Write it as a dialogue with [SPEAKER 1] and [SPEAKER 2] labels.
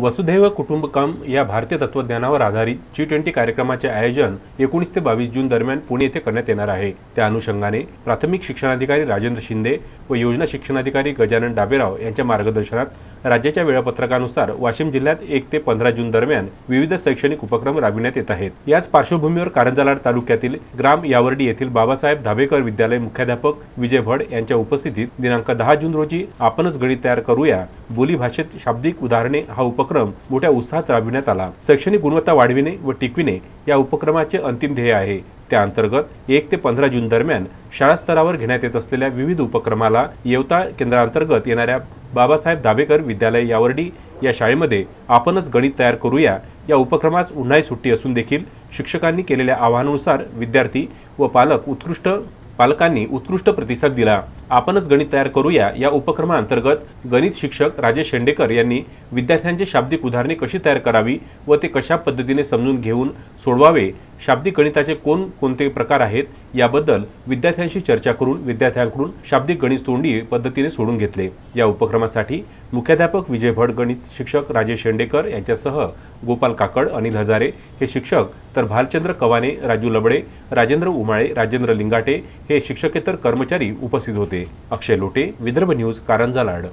[SPEAKER 1] वसुधैव कुटुंबकम या भारतीय तत्वज्ञानावर आधारित जी ट्वेंटी कार्यक्रमाचे आयोजन एकोणीस ते बावीस जून दरम्यान पुणे येथे करण्यात येणार आहे. त्या अनुषंगाने प्राथमिक शिक्षणाधिकारी राजेंद्र शिंदे व योजना शिक्षणाधिकारी गजानन डाबेराव यांच्या मार्गदर्शनात राज्याच्या वेळापत्रकानुसार वाशिम जिल्ह्यात एक ते पंधरा जून दरम्यान विविध शैक्षणिक उपक्रम राबविण्यात येत आहेत. याच पार्श्वभूमीवर कारंजालाड तालुक्यातील ग्राम यावर्डी येथील बाबासाहेब धाबेकर विद्यालय मुख्याध्यापक विजय भड यांच्या उपस्थितीत दिनांक दहा जून रोजी आपणच गणित तयार करूया. बोलीभाषेत शाब्दिक उदाहरणे हा उपक्रम मोठ्या उत्साहात राबविण्यात आला. शैक्षणिक गुणवत्ता वाढविणे व टिकविणे या उपक्रमाचे अंतिम ध्येय आहे. त्या अंतर्गत एक ते पंधरा जून दरम्यान शाळा स्तरावर घेण्यात येत असलेल्या विविध उपक्रमाला येवता केंद्रांतर्गत येणाऱ्या बाबासाहेब दाभेकर विद्यालय यावर्डी या शाळेमध्ये आपणच गणित तयार करूया या उपक्रमास उन्हाळी सुट्टी असून देखील शिक्षकांनी केलेल्या आवाहनानुसार विद्यार्थी व पालक उत्कृष्ट पालकांनी उत्कृष्ट प्रतिसाद दिला. आपणच गणित तयार करूया या उपक्रमाअंतर्गत गणित शिक्षक राजेश शेंडेकर यांनी विद्यार्थ्यांची शाब्दिक उदाहरणे कशी तयार करावी व ते कशा पद्धतीने समजून घेऊन सोडवावे शाब्दिक गणिताचे कोण कोणते प्रकार आहेत याबद्दल विद्यार्थ्यांशी चर्चा करून विद्यार्थ्यांकडून शाब्दिक गणित तोंडी पद्धतीने सोडून घेतले. या उपक्रमासाठी मुख्याध्यापक विजय भट गणित शिक्षक राजेश शेंडेकर यांच्यासह गोपाल काकड अनिल हजारे हे शिक्षक तर भालचंद्र कवाने राजू लबडे राजेंद्र उमाळे राजेंद्र लिंगाटे हे शिक्षकेतर कर्मचारी उपस्थित होते. अक्षय लोटे विदर्भ न्यूज कारंजा लाड.